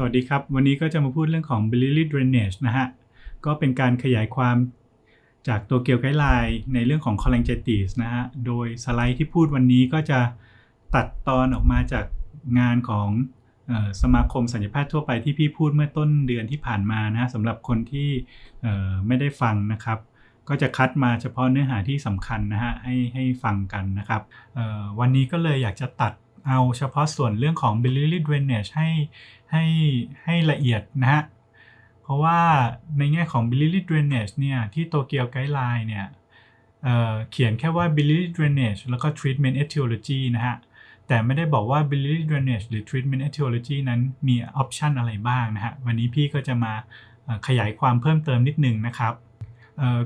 สวัสดีครับ วันนี้ก็จะมาพูดเรื่องของ biliary drainage นะฮะ ก็เป็นการขยายความจากตัวเกียวไกด์ไลน์ในเรื่องของ cholangitis นะฮะ โดยสไลด์ที่พูดวันนี้ก็จะตัดตอนออกมาจากงานของออสมาคมสัญญาแพทย์ทั่วไปที่พี่พูดเมื่อต้นเดือนที่ผ่านมานะฮะสำหรับคนที่ไม่ได้ฟังนะครับ ก็จะคัดมาเฉพาะเนื้อหาที่สำคัญนะฮะให้ให้ฟังกันนะครับวันนี้ก็เลยอยากจะตัด เอาเฉพาะส่วนเรื่องของ biliary drainage ให้ให้ให้ละเอียดนะฮะ เพราะว่าในแง่ของ biliary drainage เนี่ยที่โตเกียวไกด์ไลน์เนี่ยเเขียนแค่ว่า biliary drainage แล้วก็ treatment etiology นะฮะ แต่ไม่ได้บอกว่า biliary drainage หรือ treatment etiology นั้นมีออปชันอะไรบ้างนะฮะ วันนี้พี่ก็จะมาขยายความเพิ่มเติมนิดนึงนะครับ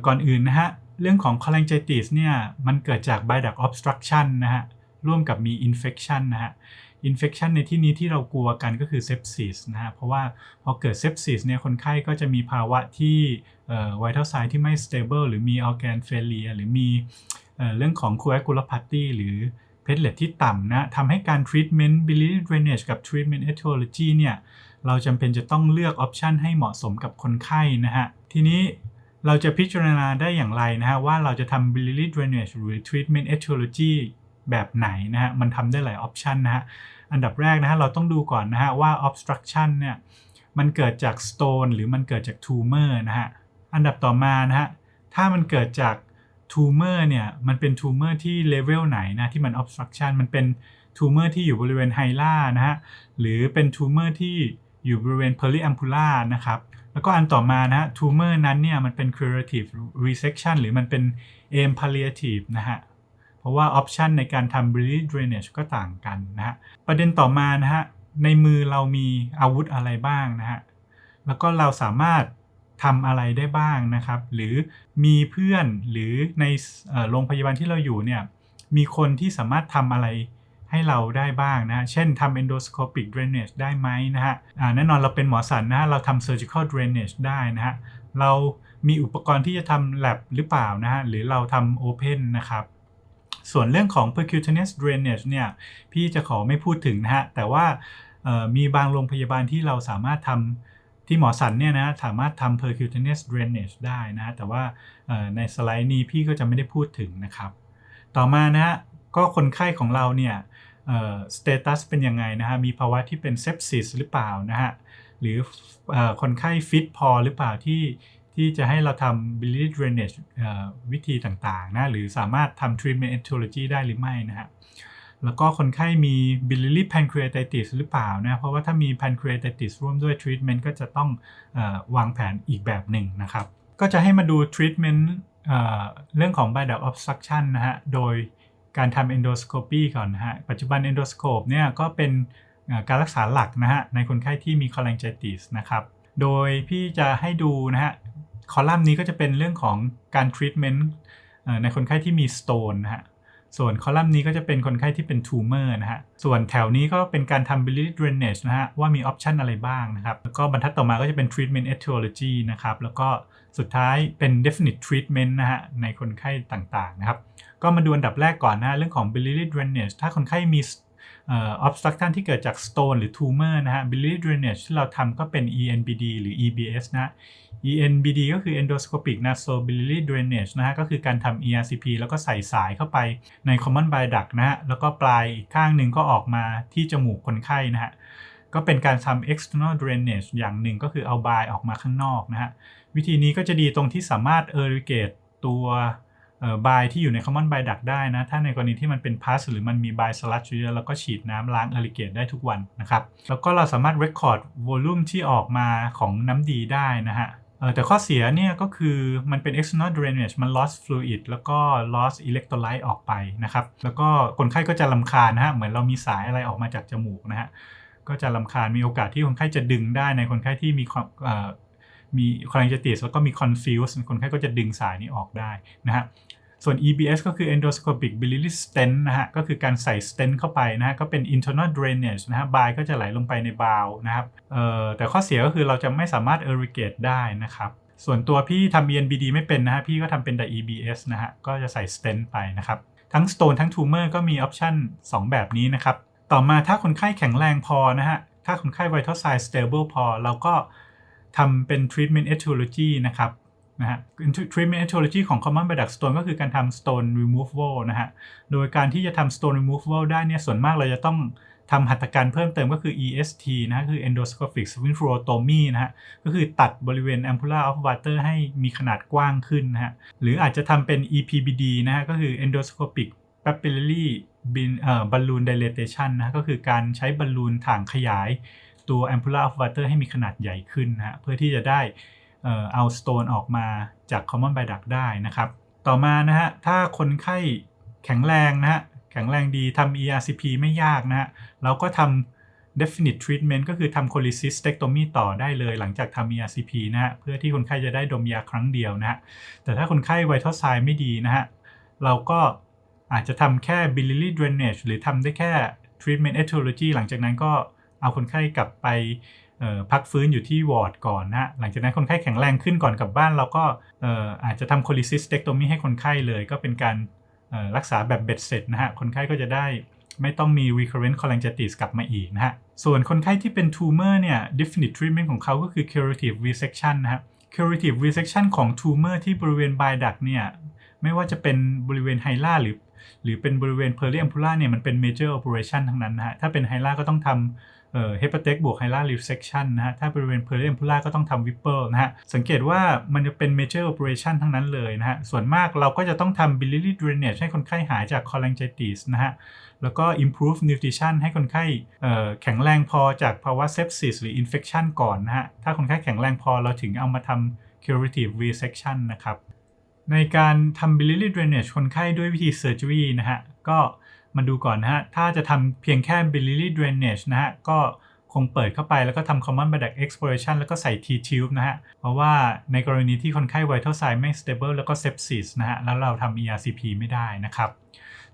ก่อนอื่นนะฮะ เรื่องของ cholangitis เนี่ยมันเกิดจาก bile duct obstruction นะฮะ ร่วมกับมี infection นะฮะ infection ในที่นี้ที่เรากลัวกันก็คือ sepsis นะฮะ เพราะว่าพอเกิด sepsis เนี่ยคนไข้ก็จะมีภาวะที่ vital sign ที่ไม่ stable หรือมี organ failure หรือมีเรื่องของ coagulopathy หรือเพล t ที่ต่ำนะทำให้การ treatment biliary drainage กับ treatment etiology เนี่ยเราจำเป็นจะต้องเลือก option ให้เหมาะสมกับคนไข้นะฮะ ทีนี้เราจะพิจารณาได้อย่างไรนะฮะ ว่าเราจะทำ biliary drainage หรือ treatment etiology แบบไหนนะฮะมันทำได้หลาย option นะฮะอันดับแรกนะฮะเราต้องดูก่อนนะฮะว่า obstruction เนี่ยมันเกิดจาก stone หรือมันเกิดจาก tumor นะฮะอันดับต่อมานะฮะถ้ามันเกิดจาก tumor เนี่ยมันเป็น tumor ที่ level ไหนนะที่มัน obstruction มันเป็น tumor ที่อยู่บริเวณไฮล่านะฮะหรือเป็น tumor ที่อยู่บริเวณ periampula นะครับแล้วก็อันต่อมานะฮะ tumor นั้นเนี่ยมันเป็น curative resection หรือมันเป็น aim palliative นะฮะ เพราะว่าออปชันในการทำ biliary drainage ก็ต่างกันนะฮะ ประเด็นต่อมานะฮะ ในมือเรามีอาวุธอะไรบ้างนะฮะ แล้วก็เราสามารถทำอะไรได้บ้างนะครับ หรือมีเพื่อนหรือในโรงพยาบาลที่เราอยู่เนี่ยมีคนที่สามารถทำอะไรให้เราได้บ้างนะฮะเช่นทำ endoscopic drainage ได้ไหมนะฮะแน่นอนเราเป็นหมอสันนะฮะ เราทำ surgical drainage ได้นะฮะ เรามีอุปกรณ์ที่จะทำ lab หรือเปล่านะฮะ หรือเราทำ open นะครับ ส่วนเรื่องของ percutaneous drainage เนี่ยพี่จะขอไม่พูดถึงนะฮะ แต่ว่ามีบางโรงพยาบาลที่เราสามารถทำที่หมอสันเนี่ยนะสามารถทำ percutaneous drainage ได้นะฮะแต่ว่าในสไลด์นี้พี่ก็จะไม่ได้พูดถึงนะครับ ต่อมานะฮะก็คนไข้ของเราเนี่ยเอ่อ status เป็นยังไงนะฮะ มีภาวะที่เป็น sepsis หรือเปล่านะฮะ หรืออคนไข้ฟิตพอหรือเปล่าที่ ที่จะให้เราทำ biliary drainage วิธีต่างๆนะหรือสามารถทำ treatment etiology ได้หรือไม่นะฮะแล้วก็คนไข้มี biliary pancreatitis หรือเปล่านะเพราะว่าถ้ามี pancreatitis ร่วมด้วย treatment ก็จะต้องอวางแผนอีกแบบหนึ่งนะครับ ก็จะให้มาดู treatment เเรื่องของ bile duct obstruction นะฮะโดยการทำ endoscopy ก่อนนะฮะปัจจุบัน endoscope เนี่ยก็เป็นการรักษาหลักนะฮะในคนไข้ที่มี cholangitis นะครับโดยพี่จะให้ดูนะฮะ คอลัมน์นี้ก็จะเป็นเรื่องของการ treatment เอ่อในคนไข้ที่มี stone นะฮะส่วนคอลัมน์นี้ก็จะเป็นคนไข้ที่เป็น tumor นะฮะ ส่วนแถวนี้ก็เป็นการทำ biliary drainage นะฮะ ว่ามีออปชันอะไรบ้างนะครับ แล้วก็บรรทัดต่อมาก็จะเป็น treatment etiology นะครับ แล้วก็สุดท้ายเป็น definite treatment นะฮะ ในคนไข้ต่างๆนะครับ ก็มาดูอันดับแรกก่อนนะฮะ เรื่องของ biliary drainage ถ้าคนไข้มี obstruction ที่เกิดจาก stone หรือ tumor นะฮะ biliary drainage ที่เราทำก็เป็น ENBD หรือ EBS นะ ENBD ก็คือ endoscopic nasobiliary drainage นะฮะก็คือการทำ ERCP แล้วก็ใส่สายเข้าไปใน common bile duct นะฮะแล้วก็ปลายอีกข้างหนึ่งก็ออกมาที่จมูกคนไข้นะฮะก็เป็นการทำ external drainage อย่างหนึ่งก็คือเอาบายออกมาข้างนอกนะฮะ วิธีนี้ก็จะดีตรงที่สามารถ irrigate ตัว บายที่อยู่ใน common bile duct ได้นะ ถ้าในกรณีที่มันเป็น pus หรือมันมี bile sludge เยอะแล้วก็ฉีดน้ำล้าง irrigate ได้ทุกวันนะครับ แล้วก็เราสามารถ record volume ที่ออกมาของน้ำดีได้นะฮะแต่ข้อเสียเนี่ยก็คือมันเป็น external drainage มัน loss fluid แล้วก็ loss electrolyte ออกไปนะครับ แล้วก็คนไข้ก็จะลำคาญนะฮะ เหมือนเรามีสายอะไรออกมาจากจมูกนะฮะ ก็จะลำคาญ มีโอกาสที่คนไข้จะดึงได้ในคนไข้ที่มีความมี cholangitis แล้วก็มี confuse คนไข้ก็จะดึงสายนี้ออกได้นะฮะ ส่วน EBS ก็คือ endoscopic biliary stent นะฮะ ก็คือการใส่ stent เข้าไปนะฮะ ก็เป็น internal drainage นะฮะ บายก็จะไหลลงไปในบาวนะครับ เอ่อ แต่ข้อเสียก็คือเราจะไม่สามารถ irrigate ได้นะครับ ส่วนตัวพี่ทำ ENBD ไม่เป็นนะฮะ พี่ก็ทำเป็นแต่ EBS นะฮะ ก็จะใส่ stent ไปนะครับ ทั้ง stone ทั้ง tumor ก็มีออปชัน2แบบนี้นะครับ ต่อมาถ้าคนไข้แข็งแรงพอนะฮะ ถ้าคนไข้ vital sign stable พอ เราก็ทำเป็น treatment etiology นะครับ นะฮะ treatment etiology ของ common bile duct stone ก็คือการทำ stone removal นะฮะ โดยการที่จะทำ stone removal ได้เนี่ย ส่วนมากเราจะต้องทำหัตถการเพิ่มเติมก็คือ EST นะฮะคือ endoscopic sphincterotomy นะฮะ ก็คือตัดบริเวณ ampulla of water ให้มีขนาดกว้างขึ้นนะฮะ หรืออาจจะทำเป็น EPBD นะฮะ ก็คือ endoscopic papillary balloon dilatation นะก็คือการใช้บอลลูนถ่างขยายตัว ampulla of water ให้มีขนาดใหญ่ขึ้นนะฮะ เพื่อที่จะได้ เอาสโตนออกมาจาก common bile duct ได้นะครับ ต่อมานะฮะถ้าคนไข้แข็งแรงนะฮะแข็งแรงดีทำ ERCP ไม่ยากนะฮะเราก็ทำ definite treatment ก็คือทำ cholecystectomy ต่อได้เลยหลังจากทำ ERCP นะฮะเพื่อที่คนไข้จะได้ดมยาครั้งเดียวนะฮะแต่ถ้าคนไข้ vital sign ไม่ดีนะฮะเราก็อาจจะทำแค่ biliary drainage หรือทำได้แค่ treatment etiology หลังจากนั้นก็เอาคนไข้กลับไป พักฟื้นอยู่ที่วอร์ดก่อนนะหลังจากนั้นคนไข้แข็งแรงขึ้นก่อนกลับบ้านเราก็อาจจะทำ cholecystectomy ให้คนไข้เลยก็เป็นการรักษาแบบเบ็ดเสร็จนะฮะคนไข้ก็จะได้ไม่ต้องมี recurrent cholangitis กลับมาอีกนะฮะ ส่วนคนไข้ที่เป็น tumor เนี่ย definite treatment ของเขาก็คือ curative resection นะฮะ curative resection ของ tumor ที่บริเวณ bile duct เนี่ยไม่ว่าจะเป็นบริเวณไฮล่าหรือ หรือเป็นบริเวณ p e r i a m p u l a เนี่ยมันเป็น major operation ทั้งนั้นนะฮะ ถ้าเป็นไฮล่าก็ต้องทำ เอ่อ hepatec บวก h y l a resection นะฮะถ้าบริเวณ p e r i a m p u l a ก็ต้องทำ Whipple นะฮะสังเกตว่ามันจะเป็น major operation ทั้งนั้นเลยนะฮะส่วนมากเราก็จะต้องทำ biliary drainage ให้คนไข้หายจาก cholangitis นะฮะแล้วก็ improve nutrition ให้คนไข้แข็งแรงพอจากภาวะ sepsis หรือ infection ก่อนนะฮะถ้าคนไข้แข็งแรงพอเราถึงเอามาทำ curative resection นะครับในการทำ biliary drainage คนไข้ด้วยวิธี surgery นะฮะก็ มาดูก่อนนะฮะ ถ้าจะทำเพียงแค่ biliary drainage นะฮะ ก็คงเปิดเข้าไปแล้วก็ทำ common bile duct exploration แล้วก็ใส่ T tube นะฮะ เพราะว่าในกรณีที่คนไข้ vital sign ไม่ stable แล้วก็ sepsis นะฮะ แล้วเราทำ ERCP ไม่ได้นะครับ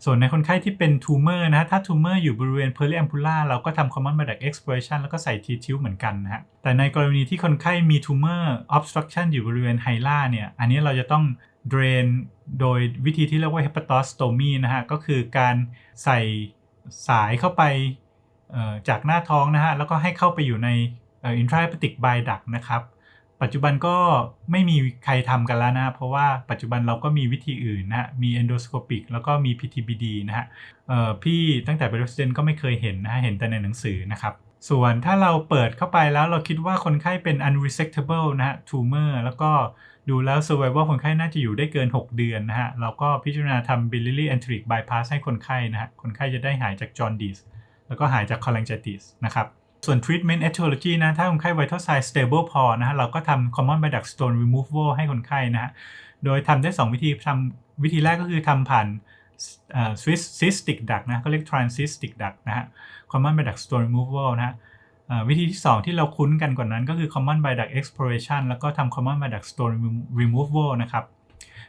ส่วนในคนไข้ที่เป็น tumor นะฮะ ถ้า tumor อยู่บริเวณ periampula เราก็ทำ common bile duct exploration แล้วก็ใส่ T tube เหมือนกันนะฮะ แต่ในกรณีที่คนไข้มี tumor obstruction อยู่บริเวณ hyla เนี่ย อันนี้เราจะต้อง d r a i โดยวิธีที่เรียกว่า hepatostomy นะฮะ ก็คือการใส่สายเข้าไปจากหน้าท้องนะฮะ แล้วก็ให้เข้าไปอยู่ใน intrahepatic bile duct นะครับ ปัจจุบันก็ไม่มีใครทำกันแล้วนะ เพราะว่าปัจจุบันเราก็มีวิธีอื่นนะฮะ มี endoscopic แล้วก็มี PTBD นะฮะพี่ตั้งแต่เป็น resident ก็ไม่เคยเห็นนะฮะ เห็นแต่ในหนังสือนะครับส่วนถ้าเราเปิดเข้าไปแล้วเราคิดว่าคนไข้เป็น unresectable นะฮะ tumor แล้วก็ ดูแล้ว survival คนไข้น่าจะอยู่ได้เกิน 6 เดือนนะฮะ เราก็พิจารณาทำเบลลิลีแ enteric bypass ให้คนไข้นะฮะ คนไข้จะได้หายจากจอร์ดิสแล้วก็หายจากคอลังจิติส์นะครับ ส่วน treatment etiology นะ ถ้าคนไข้วายทอไซส์สเตเบิลพอนะฮะ เราก็ทำคอมมอนไบดักสโต stone removal ให้คนไข้นะฮะ โดยทำได้ 2 วิธีทำวิธีแรกก็คือทำผ่านสวิสซิสติกดักนะก็เรียกทรานซิสติกดักนะฮะคอมมอนไบดักสโต stone removal นะฮะ วิธีที่ 2 ที่เราคุ้นกันกว่านั้นก็คือ common bile duct exploration แล้วก็ทำ common bile duct stone removal นะครับ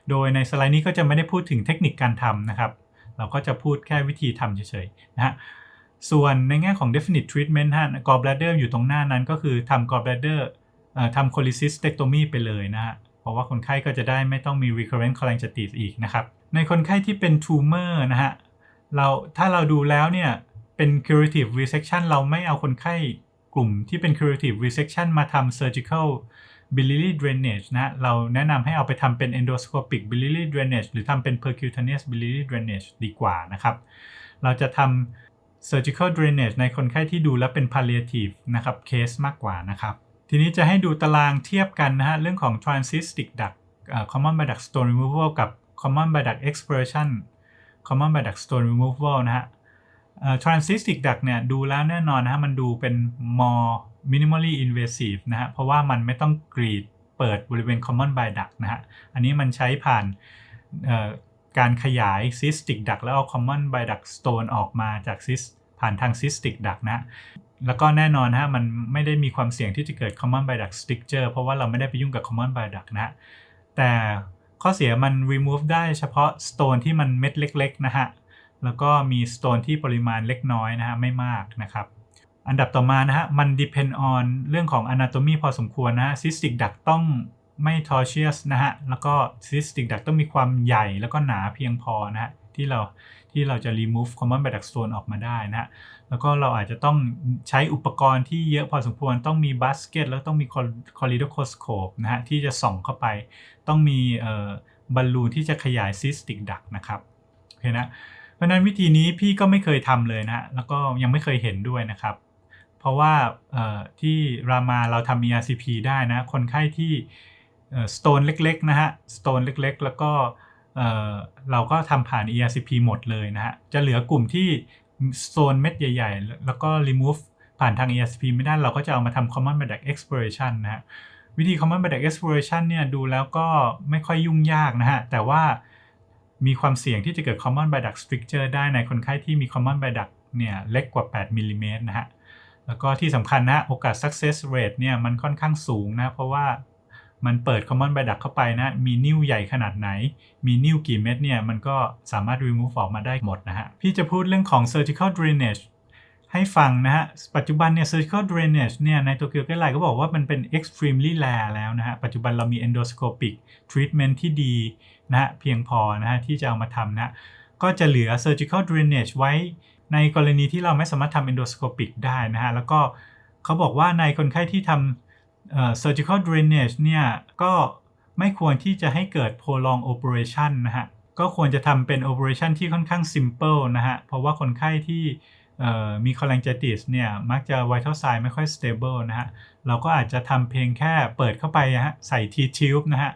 โดยในสไลด์นี้ก็จะไม่ได้พูดถึงเทคนิคการทำนะครับ เราก็จะพูดแค่วิธีทำเฉยๆนะฮะส่วนในแง่ของ definite treatment ฮะ gallbladder อยู่ตรงหน้านั้นก็คือทำ gallbladder ทำ cholecystectomy ไปเลยนะฮะ เพราะว่าคนไข้ก็จะได้ไม่ต้องมี recurrent cholangitis อีกนะครับ ในคนไข้ที่เป็น tumor นะฮะ เราถ้าเราดูแล้วเนี่ยเป็น curative resection เราไม่เอาคนไข้ กลุ่มที่เป็น curative resection มาทำ surgical biliary drainage นะเราแนะนำให้เอาไปทำเป็น endoscopic biliary drainage หรือทำเป็น percutaneous biliary drainage ดีกว่านะครับ เราจะทำ surgical drainage ในคนไข้ที่ดูแล้วเป็น palliative นะครับ case มากกว่านะครับ ทีนี้จะให้ดูตารางเทียบกันนะฮะ เรื่องของ transcystic duct common bile duct stone removal กับ common bile duct exploration common bile duct stone removal นะฮะ transcystic duct เนี่ยดูแล้วแน่นอนนะฮะมันดูเป็น more minimally invasive นะฮะเพราะว่ามันไม่ต้องกรีดเปิดบริเวณ common bile duct นะฮะอันนี้มันใช้ผ่านการขยาย cystic duct แล้วเอา common bile duct stone ออกมาจาก cyst ผ่านทาง cystic duct นะแล้วก็แน่นอนฮะมันไม่ได้มีความเสี่ยงที่จะเกิด common bile duct stricture เพราะว่าเราไม่ได้ไปยุ่งกับ common bile duct นะฮะแต่ข้อเสียมัน remove ได้เฉพาะ stone ที่มันเม็ดเล็กๆนะฮะ แล้วก็มี stone ที่ปริมาณเล็กน้อยนะฮะไม่มากนะครับ อันดับต่อมานะฮะมัน depend on เรื่องของ anatomy พอสมควรนะฮะ cystic duct ต้องไม่ tortuous นะฮะ แล้วก็ cystic duct ต้องมีความใหญ่แล้วก็หนาเพียงพอนะฮะที่เราที่เราจะ remove common bed duct stone ออกมาได้นะฮะ แล้วก็เราอาจจะต้องใช้อุปกรณ์ที่เยอะพอสมควร ต้องมีบาสเกตแล้วต้องมีคอลิโดโคสโคปนะฮะที่จะส่องเข้าไป ต้องมีบอลลูนที่จะขยายซิสติกดักนะครับ โอเคนะ เพราะนั้นวิธีนี้พี่ก็ไม่เคยทำเลยนะฮะแล้วก็ยังไม่เคยเห็นด้วยนะครับ เพราะว่าที่รามาเราทำ ERCP ได้นะคนไข้ที่สโตนเล็กๆนะฮะสโตนเล็กๆ แล้วก็เราก็ทำผ่าน ERCP หมดเลยนะฮะจะเหลือกลุ่มที่โซนเม็ดใหญ่ ๆ แล้วก็ remove ผ่านทาง ERCP ไม่ได้เราก็จะเอามาทำ common bile duct exploration นะฮะวิธี common bile duct exploration เนี่ยดูแล้วก็ไม่ค่อยยุ่งยากนะฮะแต่ว่า มีความเสี่ยงที่จะเกิด common bile duct stricture ได้ในคนไข้ที่มี common bile duct เนี่ยเล็กกว่า 8มิลลิเมตรนะฮะ แล้วก็ที่สำคัญนะโอกาส success rate เนี่ยมันค่อนข้างสูงนะเพราะว่ามันเปิด common bile duct เข้าไปนะ มีนิ้วใหญ่ขนาดไหน มีนิ้วกี่เม็ดเนี่ยมันก็สามารถ remove ออกมาได้หมดนะฮะ พี่จะพูดเรื่องของ surgical drainage ให้ฟังนะฮะ ปัจจุบันเนี่ย surgical drainage เนี่ยในโตเกียวไกด์ไลน์ก็บอกว่ามันเป็น extremely rare แล้วนะฮะ ปัจจุบันเรามี endoscopic treatment ที่ดี นะเพียงพอนะฮะที่จะเอามาทำนะก็จะเหลือ surgical drainage ไว้ในกรณีที่เราไม่สามารถทำ endoscopic ได้นะฮะแล้วก็เขาบอกว่าในคนไข้ที่ทำ surgical drainage เนี่ยก็ไม่ควรที่จะให้เกิด prolong operation นะฮะก็ควรจะทำเป็น operation ที่ค่อนข้าง simple นะฮะเพราะว่าคนไข้ที่มีคอลังเจติสเนี่ยมักจะ vital sign ไม่ค่อย stable นะฮะเราก็อาจจะทำเพียงแค่เปิดเข้าไปฮะใส่ T tube นะฮะ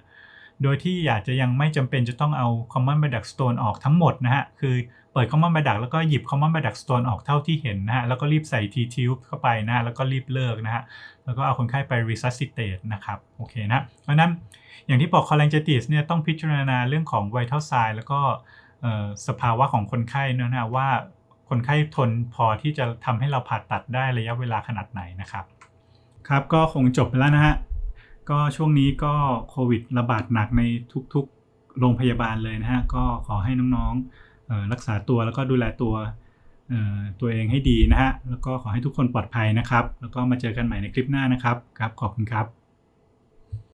โดยที่อาจจะยังไม่จำเป็นจะต้องเอา common bile duct stone ออกทั้งหมดนะฮะ คือเปิด common bile duct แล้วก็หยิบ common bile duct stone ออกเท่าที่เห็นนะฮะ แล้วก็รีบใส่ T tube เข้าไปนะ แล้วก็รีบเลิกนะฮะ แล้วก็เอาคนไข้ไป resuscitate นะครับ โอเคนะ เพราะนั้นอย่างที่บอก cholangitis เนี่ยต้องพิจารณาเรื่องของ vital sign แล้วก็สภาวะของคนไข้นะฮะว่าคนไข้ทนพอที่จะทำให้เราผ่าตัดได้ระยะเวลาขนาดไหนนะครับ ครับก็คงจบไปแล้วนะฮะ ก็ช่วงนี้ก็โควิดระบาดหนักในทุกๆโรงพยาบาลเลยนะฮะ ก็ขอให้น้องๆรักษาตัวแล้วก็ดูแลตัวตัวเองให้ดีนะฮะ แล้วก็ขอให้ทุกคนปลอดภัยนะครับ แล้วก็มาเจอกันใหม่ในคลิปหน้านะครับ ครับ ขอบคุณครับ